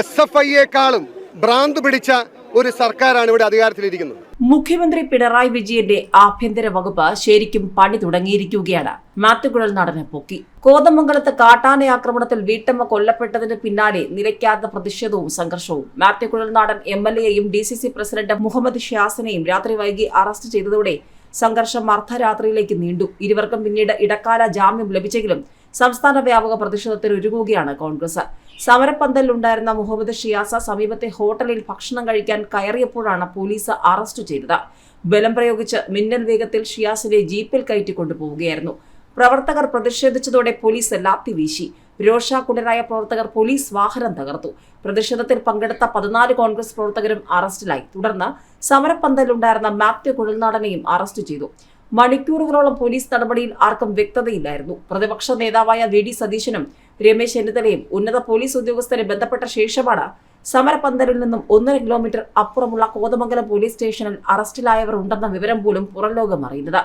S F ഐയേക്കാളും ഭ്രാന്ത് പിടിച്ച ഒരു സർക്കാരാണ് ഇവിടെ അധികാരത്തിലിരിക്കുന്നത്. മുഖ്യമന്ത്രി പിണറായി വിജയന്റെ ആഭ്യന്തര വകുപ്പ് ശരിക്കും പണി തുടങ്ങിയിരിക്കുകയാണ്. മാത്തുകുഴൽ നടനെ പൊക്കി. കോതമംഗലത്ത് കാട്ടാന ആക്രമണത്തിൽ വീട്ടമ്മ കൊല്ലപ്പെട്ടതിന് പിന്നാലെ നിലയ്ക്കാത്ത പ്രതിഷേധവും സംഘർഷവും. മാത്തുകുഴൽ നാടൻ എം എൽ എയും D C C president Muhammad ഷിയാസിനെയും രാത്രി വൈകി അറസ്റ്റ് ചെയ്തതോടെ സംഘർഷം അർദ്ധരാത്രിയിലേക്ക് നീണ്ടു. ഇരുവർക്കും പിന്നീട് ഇടക്കാല ജാമ്യം ലഭിച്ചെങ്കിലും സംസ്ഥാന വ്യാപക പ്രതിഷേധത്തിൽ ഒരുങ്ങുകയാണ് കോൺഗ്രസ്. സമരപ്പന്തലിലുണ്ടായിരുന്ന മുഹമ്മദ് ഷിയാസ സമീപത്തെ ഹോട്ടലിൽ ഭക്ഷണം കഴിക്കാൻ കയറിയപ്പോഴാണ് പോലീസ് അറസ്റ്റ് ചെയ്തത്. ബലം പ്രയോഗിച്ച് മിന്നൽ വേഗത്തിൽ ഷിയാസിനെ ജീപ്പിൽ കയറ്റി കൊണ്ടുപോവുകയായിരുന്നു പ്രവർത്തകർ പ്രതിഷേധിച്ചതോടെ പോലീസ് ലാത്തി വീശി. രോഷാകുലരായ പ്രവർത്തകർ പോലീസ് വാഹനം തകർത്തു. പ്രതിഷേധത്തിൽ പങ്കെടുത്ത പതിനാല് കോൺഗ്രസ് പ്രവർത്തകരും അറസ്റ്റിലായി. തുടർന്ന് സമരപ്പന്തലിലുണ്ടായിരുന്ന മാത്യു കുഴൽനാടനെയും അറസ്റ്റ് ചെയ്തു. മണിക്കൂറുകളോളം പോലീസ് നടപടിയിൽ ആർക്കും വ്യക്തതയില്ലായിരുന്നു. പ്രതിപക്ഷ നേതാവായ വി ഡി സതീശനും രമേശ് ചെന്നിത്തലയും ഉന്നത പോലീസ് ഉദ്യോഗസ്ഥരെ ബന്ധപ്പെട്ട ശേഷമാണ് സമരപന്തലിൽ നിന്നും ഒന്നര കിലോമീറ്റർ അപ്പുറമുള്ള കോതമംഗലം പോലീസ് സ്റ്റേഷനിൽ അറസ്റ്റിലായവർ ഉണ്ടെന്ന വിവരം പോലും പുറംലോകം അറിയുന്നത്.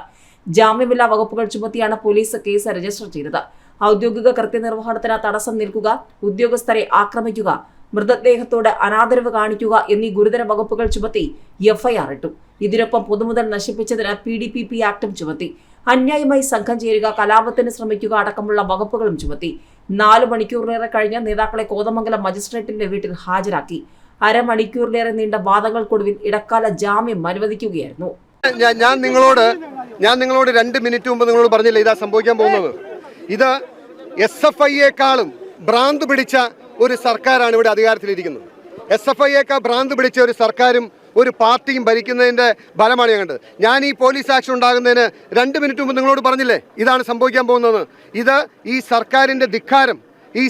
ജാമ്യമില്ലാ വകുപ്പുകൾ ചുമത്തിയാണ് പോലീസ് കേസ് രജിസ്റ്റർ ചെയ്തത്. ഔദ്യോഗിക കൃത്യനിർവഹണത്തിന് തടസ്സം നിൽക്കുക ഉദ്യോഗസ്ഥരെ ആക്രമിക്കുക മൃതദേഹത്തോട് അനാദരവ് കാണിക്കുക എന്നീ ഗുരുതര വകുപ്പുകൾ ചുമത്തി എഫ്ഐആർ ഇട്ടു. ഇതിനൊപ്പം പൊതുമുതൽ നശിപ്പിച്ചതിന് പി ഡി പി പി ആക്ടും ചുമത്തി. അന്യായമായി സംഘം ചേരുക കലാപത്തിന് ശ്രമിക്കുക അടക്കമുള്ള വകുപ്പുകളും ചുമത്തി. നാല് മണിക്കൂറിലേറെ കഴിഞ്ഞ് നേതാക്കളെ കോതമംഗലം മജിസ്ട്രേറ്റിന്റെ വീട്ടിൽ ഹാജരാക്കി. അരമണിക്കൂറിലേറെ നീണ്ട വാദങ്ങൾക്കൊടുവിൽ ഇടക്കാല ജാമ്യം അനുവദിക്കുകയായിരുന്നു. ഞാൻ നിങ്ങളോട് ഞാൻ നിങ്ങളോട് രണ്ട് മിനിറ്റ് മുമ്പ് നിങ്ങളോട് പറഞ്ഞില്ല ഇതാ സംഭവിക്കാൻ പോകുന്നത്? ഇത് എസ് എഫ് ഐയേക്കാളും ഭ്രാന്ത് പിടിച്ച ഒരു സർക്കാരാണ് ഇവിടെ അധികാരത്തിലിരിക്കുന്നത്. എസ് എഫ് ഐയേക്കാൾ ഭ്രാന്ത് പിടിച്ച ഒരു സർക്കാരും ഒരു പാർട്ടിയും ഭരിക്കുന്നതിന്റെ ഫലമാണ് ഞാൻ കണ്ടത്. ഞാൻ ഈ പോലീസ് ആക്ഷൻ ഉണ്ടാകുന്നതിന് രണ്ട് മിനിറ്റ് മുമ്പ് നിങ്ങളോട് പറഞ്ഞില്ലേ? ഇതാണ് സംഭവിക്കാൻ പോകുന്നത്. ഇത് ഈ സർക്കാരിന്റെ ധിക്കാരം ഈ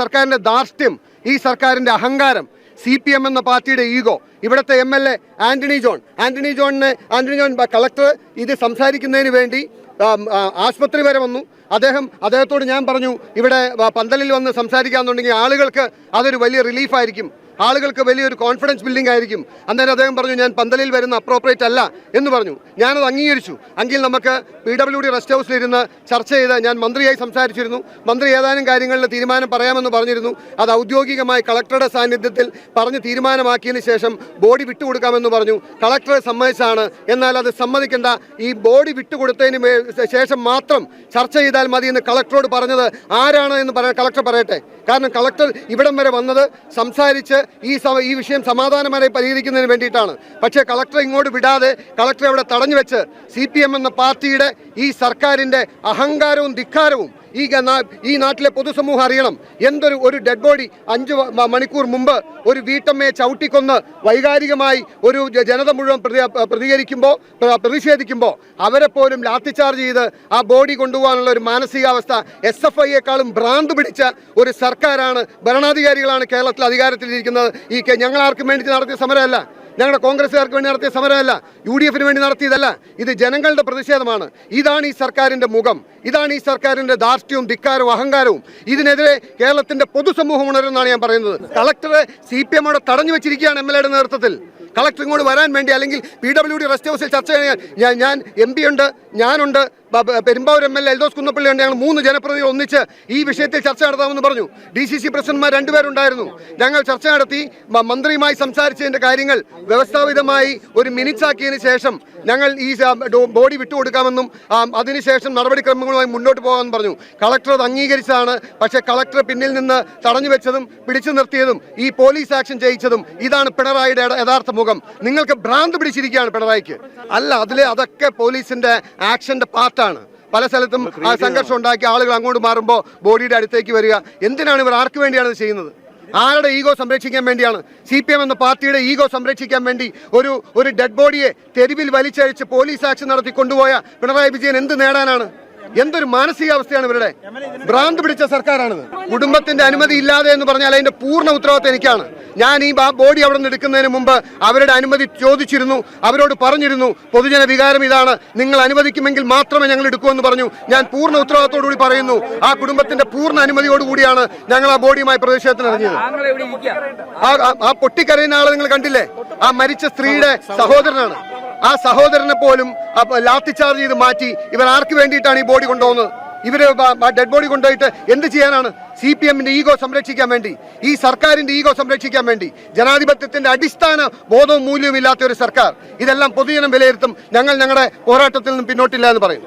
സർക്കാരിന്റെ ധാർഷ്ട്യം ഈ സർക്കാരിന്റെ അഹങ്കാരം സി പി എം എന്ന പാർട്ടിയുടെ ഈഗോ ഇവിടുത്തെ M L A Antony John. Antony ജോണിനെ Antony John collector ഇത് സംസാരിക്കുന്നതിന് വേണ്ടി ആം, ആ, ആസ്പത്രി വരെ വന്നു. അദ്ദേഹം അദ്ദേഹത്തോട് ഞാൻ പറഞ്ഞു ഇവിടെ പന്തലിൽ വന്ന് സംസാരിക്കാന്നുണ്ടെങ്കിൽ ആളുകൾക്ക് അതൊരു വലിയ റിലീഫായിരിക്കും ആളുകൾക്ക് വലിയൊരു കോൺഫിഡൻസ് ബിൽഡിംഗ് ആയിരിക്കും. അന്നേരം അദ്ദേഹം പറഞ്ഞു ഞാൻ പന്തലിൽ വരുന്ന അപ്രോപ്രിയേറ്റ് അല്ല എന്ന് പറഞ്ഞു. ഞാനത് അംഗീകരിച്ചു. എങ്കിൽ നമുക്ക് പി ഡബ്ല്യു ഡി റെസ്റ്റ് ഹൗസിലിരുന്ന് ചർച്ച ചെയ്ത് ഞാൻ മന്ത്രിയായി സംസാരിച്ചിരുന്നു. മന്ത്രി ഏതാനും കാര്യങ്ങളിൽ തീരുമാനം പറയാമെന്ന് പറഞ്ഞിരുന്നു. അത് ഔദ്യോഗികമായി കളക്ടറുടെ സാന്നിധ്യത്തിൽ പറഞ്ഞ് തീരുമാനമാക്കിയതിന് ശേഷം ബോഡി വിട്ടുകൊടുക്കാമെന്ന് പറഞ്ഞു. കളക്ടറെ സമ്മതിച്ചാണ്. എന്നാൽ അത് സമ്മതിക്കേണ്ട. ഈ ബോഡി വിട്ടുകൊടുത്തതിന് ശേഷം മാത്രം ചർച്ച ചെയ്താൽ മതി എന്ന് കളക്ടറോട് പറഞ്ഞത് ആരാണ് എന്ന് പറയാൻ കളക്ടർ പറയട്ടെ. കാരണം കളക്ടർ ഇവിടം വരെ വന്നത് സംസാരിച്ച് ഈ ഈ വിഷയം സമാധാനപരമായി പരിഹരിക്കുന്നതിന് വേണ്ടിയിട്ടാണ്. പക്ഷേ കളക്ടർ ഇങ്ങോട്ട് വിടാതെ കളക്ടറെ അവിടെ തടഞ്ഞു വെച്ച് സി എന്ന പാർട്ടിയുടെ ഈ സർക്കാരിന്റെ അഹങ്കാരവും ധിക്കാരവും ഈ ഈ നാട്ടിലെ പൊതുസമൂഹം അറിയണം. എന്തൊരു ഒരു ഡെഡ് ബോഡി അഞ്ച് മണിക്കൂർ മുമ്പ് ഒരു വീട്ടമ്മയെ ചവിട്ടിക്കൊന്ന് വൈകാരികമായി ഒരു ജനത മുഴുവൻ പ്രതി- പ്രതികരിക്കുമ്പോൾ പ്ര- പ്രതിഷേധിക്കുമ്പോൾ അവരെ പോലും ലാത്തിചാർജ് ചെയ്ത് ആ ബോഡി കൊണ്ടുപോകാനുള്ള ഒരു മാനസികാവസ്ഥ എസ് എഫ് ഐയേക്കാളും ഭ്രാന്ത് പിടിച്ച ഒരു സർക്കാരാണ് ഭരണാധികാരികളാണ് കേരളത്തിൽ അധികാരത്തിലിരിക്കുന്നത്. ഈ ഞങ്ങൾ ആർക്കും വേണ്ടി നടത്തിയ സമരമല്ല. ഞങ്ങളുടെ കോൺഗ്രസ്സുകാർക്ക് വേണ്ടി നടത്തിയ സമരമല്ല യു ഡി എഫിന് വേണ്ടി നടത്തിയതല്ല. ഇത് ജനങ്ങളുടെ പ്രതിഷേധമാണ്. ഇതാണ് ഈ സർക്കാരിന്റെ മുഖം. ഇതാണ് ഈ സർക്കാരിന്റെ ധാർഷ്ട്യവും ധിക്കാരവും അഹങ്കാരവും. ഇതിനെതിരെ കേരളത്തിന്റെ പൊതുസമൂഹം ഉണരുമെന്നാണ് ഞാൻ പറയുന്നത്. കളക്ടറെ സി പി എമ്മോടെ തടഞ്ഞു വെച്ചിരിക്കുകയാണ് എം എൽ എയുടെ നേതൃത്വത്തിൽ. കളക്ടർ ഇങ്ങോട്ട് വരാൻ വേണ്ടി അല്ലെങ്കിൽ പി ഡബ്ല്യു ഡി റെസ്റ്റ് ഹൗസിൽ ചർച്ച ചെയ്യാൻ ഞാൻ എം പി ഉണ്ട് ഞാനുണ്ട് Perumbavoor M L A Eldhose Kunnappilly ഉണ്ട് ഞങ്ങൾ മൂന്ന് ജനപ്രതിനിധികൾ ഒന്നിച്ച് ഈ വിഷയത്തിൽ ചർച്ച നടത്താമെന്ന് പറഞ്ഞു. ഡി സി സി പ്രസിഡന്റ്മാർ രണ്ടുപേരുണ്ടായിരുന്നു. ഞങ്ങൾ ചർച്ച നടത്തി മന്ത്രിയുമായി സംസാരിച്ചതിന്റെ കാര്യങ്ങൾ വ്യവസ്ഥാപിതമായി ഒരു മിനിറ്റ്സ് ആക്കിയതിന് ശേഷം ഞങ്ങൾ ഈ ബോഡി വിട്ടുകൊടുക്കാമെന്നും അതിനുശേഷം നടപടിക്രമങ്ങളുമായി മുന്നോട്ട് പോകാമെന്ന് പറഞ്ഞു. കളക്ടർ അത് അംഗീകരിച്ചതാണ്. പക്ഷേ കളക്ടർ പിന്നിൽ നിന്ന് തടഞ്ഞു വെച്ചതും പിടിച്ചു നിർത്തിയതും ഈ പോലീസ് ആക്ഷൻ ചെയ്യിച്ചതും ഇതാണ് പിണറായിയുടെ യഥ- യഥാർത്ഥ മുഖം. നിങ്ങൾക്ക് ഭ്രാന്ത് പിടിച്ചിരിക്കുകയാണ് പിണറായിക്ക്. അല്ല അതിലെ അതൊക്കെ പോലീസിന്റെ ആക്ഷന്റെ പാർട്ടാണ് പല സ്ഥലത്തും ആ സംഘർഷം ഉണ്ടാക്കി ആളുകൾ അങ്ങോട്ട് മാറുമ്പോൾ ബോഡിയുടെ അടുത്തേക്ക് വരിക. എന്തിനാണ് ഇവർ ആർക്ക് വേണ്ടിയാണ് ഇത് ചെയ്യുന്നത്? ആരുടെ ഈഗോ സംരക്ഷിക്കാൻ വേണ്ടിയാണ്? സി പി എം എന്ന പാർട്ടിയുടെ ഈഗോ സംരക്ഷിക്കാൻ വേണ്ടി ഒരു ഒരു ഡെഡ് ബോഡിയെ തെരുവിൽ വലിച്ചഴിച്ച് പോലീസ് ആക്ഷൻ നടത്തി കൊണ്ടുപോയ പിണറായി വിജയൻ എന്ത് നേടാനാണ്? എന്തൊരു മാനസികാവസ്ഥയാണ് ഇവരുടെ? ഭ്രാന്ത് പിടിച്ച സർക്കാരാണിത്. കുടുംബത്തിന്റെ അനുമതി ഇല്ലാതെ എന്ന് പറഞ്ഞാൽ അതിന്റെ പൂർണ ഉത്തരവാദിത്തം എനിക്കാണ്. ഞാൻ ഈ ബോഡി അവിടെ നിന്ന് എടുക്കുന്നതിന് മുമ്പ് അവരുടെ അനുമതി ചോദിച്ചിരുന്നു അവരോട് പറഞ്ഞിരുന്നു പൊതുജന വികാരം ഇതാണ് നിങ്ങൾ അനുവദിക്കുമെങ്കിൽ മാത്രമേ ഞങ്ങൾ എടുക്കൂ എന്ന് പറഞ്ഞു. ഞാൻ പൂർണ ഉത്തരവാദിത്തോടുകൂടി പറയുന്നു ആ കുടുംബത്തിന്റെ പൂർണ അനുമതിയോടുകൂടിയാണ് ഞങ്ങൾ ആ ബോഡിയുമായി പ്രതിഷേധത്തിന് ഇറങ്ങിയത്. ആ പൊട്ടിക്കരയുന്ന ആളെ നിങ്ങൾ കണ്ടില്ലേ? ആ മരിച്ച സ്ത്രീയുടെ സഹോദരനാണ്. ആ സഹോദരനെ പോലും ലാത്തി ചാർജ് ചെയ്ത് മാറ്റി ഇവർ ആർക്ക് വേണ്ടിയിട്ടാണ് ഈ ബോഡി കൊണ്ടുപോകുന്നത്? ഇവരെ ഡെഡ് ബോഡി കൊണ്ടുപോയിട്ട് എന്ത് ചെയ്യാനാണ്? സി പി എമ്മിന്റെ ഈഗോ സംരക്ഷിക്കാൻ വേണ്ടി ഈ സർക്കാരിന്റെ ഈഗോ സംരക്ഷിക്കാൻ വേണ്ടി ജനാധിപത്യത്തിന്റെ അടിസ്ഥാന ബോധവും മൂല്യവും ഇല്ലാത്ത ഒരു സർക്കാർ. ഇതെല്ലാം പൊതുജനം വിലയിരുത്തും. ഞങ്ങൾ ഞങ്ങളുടെ പോരാട്ടത്തിൽ നിന്നും പിന്നോട്ടില്ല എന്ന് പറയും.